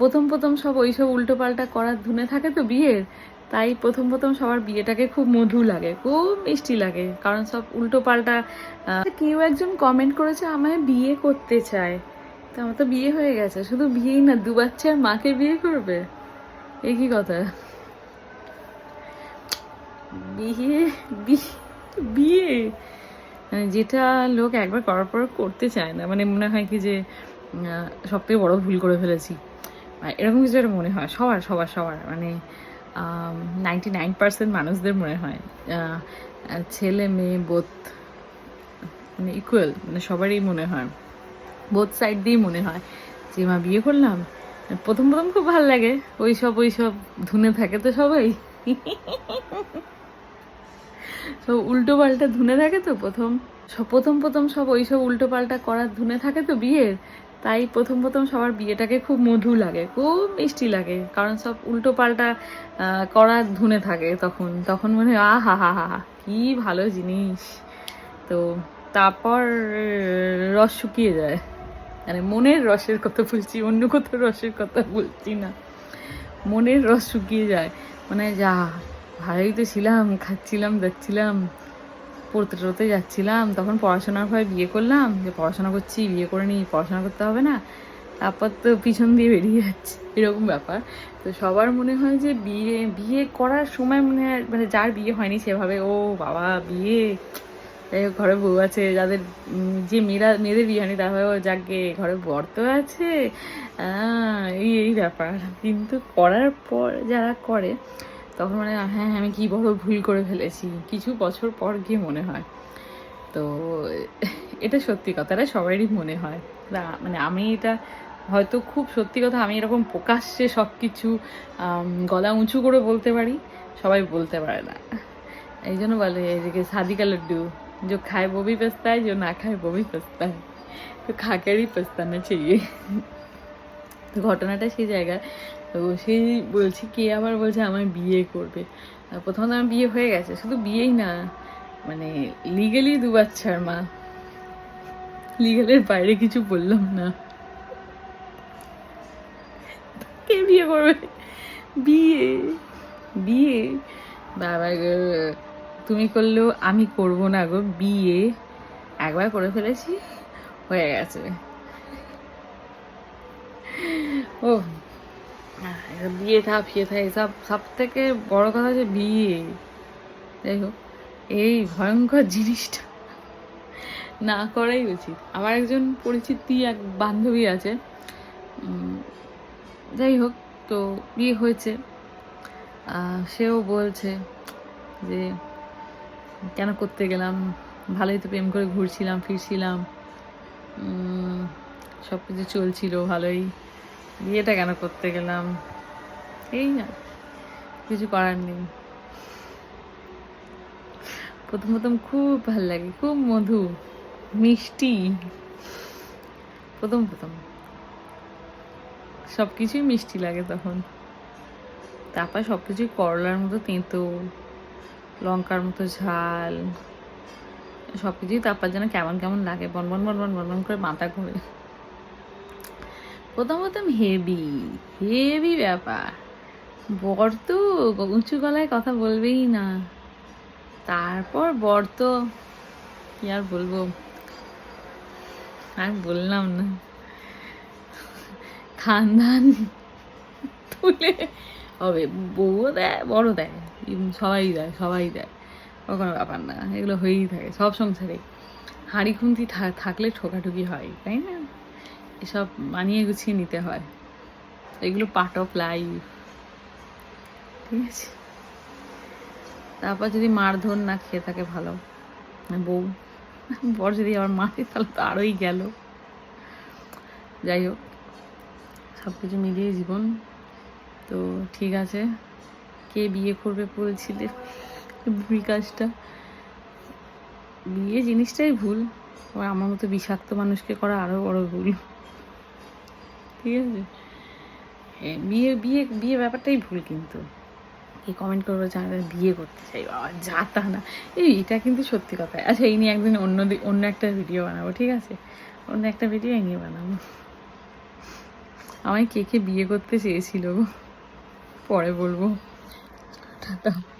প্রথম প্রথম সব ওইসব উল্টোপাল্টা করার ধুনে থাকে তো বিয়ের, তাই প্রথম প্রথম সবার বিয়েটাকে খুব মধু লাগে, খুব মিষ্টি লাগে, কারণ সব উল্টোপাল্টা কেউ একজন কমেন্ট করেছে আমায় বিয়ে করতে চায়। তো আমার তো বিয়ে হয়ে গেছে, শুধু বিয়েই না, দু বাচ্চার মাকে বিয়ে করবে? এই কি কথা? বিয়ে বিয়ে মানে যেটা লোক একবার করার পর করতে চায় না মানে মনে হয় কি যে সব থেকে বড় ভুল করে ফেলেছি। এরকম কিছু একটা মনে হয়। সবার সবার সবার। মানে নাইনটি নাইন পার্সেন্ট মানুষদের মনে হয় ছেলে, মেয়ে বোধ মানে ইকুয়াল মানে সবারই মনে হয়। বোধ সাইড দিয়েই মনে হয় যে, মা, বিয়ে করলাম। প্রথম প্রথম খুব ভালো লাগে। ওই সব ওই সব ধুনে থাকে তো সবাই। সব উল্টো পাল্টা ধুনে থাকে তো প্রথম। সব প্রথম প্রথম সব ওই সব উল্টো পাল্টা করার ধুনে থাকে তো বিয়ের। তাই প্রথম প্রথম সবার বিয়েটাকে খুব মধু লাগে, খুব মিষ্টি লাগে। কারণ সব উল্টো পাল্টা করার ধুনে থাকে তখন। তখন মনে হয়, আহা, হা হা হা, কী ভালো জিনিস। তো তারপর রস শুকিয়ে যায়। মানে মনের রসের কথা বলছি, অন্য কোথাও রসের কথা বলছি না। মনের রস শুকিয়ে যায়। মানে যা, ভালোই তো ছিলাম, খাচ্ছিলাম, দেখছিলাম। পড়তে টড়তে যাচ্ছিলাম। তখন পড়াশোনার ভয় বিয়ে করলাম। যে পড়াশোনা করছি, বিয়ে করে নিই, পড়াশোনা করতে হবে না। তারপর তো পিছন দিয়ে বেরিয়ে যাচ্ছে। এরকম ব্যাপার। তো সবার মনে হয় যে বিয়ে বিয়ে করার সময় মনে হয় মানে যার বিয়ে হয়নি সেভাবে, ও বাবা, বিয়ে। ঘরে বউ আছে। যাদের যে মেয়েরা, মেয়েদের বিয়ে হয়নি, তারা ও যাকে, ঘরে বর তো আছে। এই এই ব্যাপার। কিন্তু করার পর যারা করে তখন মানে হ্যাঁ, হ্যাঁ আমি কি বড় ভুল করে ফেলেছি। কিছু বছর পর গিয়ে মনে হয়। তো, এটা সত্যি কথা, এটা সবারই মনে হয়। মানে আমি এটা হয়তো খুব সত্যি কথা, আমি এরকম প্রকাশ্যে সব কিছু গলা উঁচু করে বলতে পারি, সবাই বলতে পারে না। এই জন্য বলে এদিকে সাদিকা লাড্ডু, যে খায় ববি পেস্তায়, যে না খায় ববি পেস্তায়। তো খাকেরই পেস্তানা চাইয়ে ঘটনাটা সেই জায়গায়। তো সেই বলছি, কে আবার বলছে আমার বিয়ে করবে? প্রথমত আমার বিয়ে হয়ে গেছে, শুধু বিয়েই না মানে লিগেলি দু বাচ্চার মা। লিগেলের বাইরে কিছু বললাম না। কে বিয়ে করবে? বিয়ে বিয়ে? বাবা তুমি করলেও আমি করব না গো, বিয়ে। একবার করে ফেলেছি, হয়ে গেছে। ও বিয়ে থা ফিয়ে থা এসব সব থেকে বড় কথা হচ্ছে বিয়ে। যাই হোক, এই ভয়ঙ্কর জিনিসটা না করাই উচিত। আমার একজন পরিচিতি, এক বান্ধবী আছে। যাই হোক, তো বিয়ে হয়েছে। সেও বলছে যে, কেন করতে গেলাম? ভালোই তো প্রেম করে ঘুরছিলাম, ফিরছিলাম। সব কিছু চলছিল, ভালোই। বিয়েটা কেন করতে গেলাম? এই না কিছু করার নেই। প্রথম প্রথম খুব ভালো লাগে, খুব মধু, মিষ্টি। প্রথম প্রথম। সব কিছুই মিষ্টি লাগে তখন। তারপর সব কিছুই করলার মতো তেঁতো, লঙ্কার মতো ঝাল সব কিছুই তারপর যেন কেমন কেমন লাগে বন বন বন বন বন করে মাথা ঘুরে। প্রথম প্রথম হেভি হেভি ব্যাপার। বর তো উঁচু গলায় কথা বলবেই না। তারপর বর তো, কি আর বলব? আর বললাম না। খানদান তুলে, হবে বউও দেয়, বড় দেয়, সবাই দেয় সবাই দেয়। কোনো ব্যাপার না, এগুলো হয়েই থাকে, সব সংসারে হাঁড়ি খুন্তি থাকলে ঠোকাঠুকি হয়, তাই না? এসব মানিয়ে গুছিয়ে নিতে হয়। এগুলো পার্ট অফ লাইফ ঠিক আছে? তারপর যদি মারধর না খেয়ে থাকে ভালো। বউ, বর যদি আবার মারে তাহলে তো আরোই গেল। যাই হোক সব কিছু মিলিয়ে জীবন। তো ঠিক আছে, কে বিয়ে করবে বলছিলে? ভুল কাজটা। বিয়ে জিনিসটাই ভুল। আমার মতো বিষাক্ত মানুষকে করা আরও বড় ভুল। ঠিক আছে? এ, বিয়ে বিয়ে বিয়ে ব্যাপারটাই ভুল কিন্তু। এই কমেন্ট করব যে আমি বিয়ে করতে চাই বাবা যা তা না। এই এটা কিন্তু সত্যি কথা। আচ্ছা এই নিয়ে একদিন অন্য অন্য একটা ভিডিও বানাবো ঠিক আছে? অন্য একটা ভিডিও এই নিয়ে বানাবো। আমায় কে কে বিয়ে করতে চেয়েছিল পরে বলব। টাটা।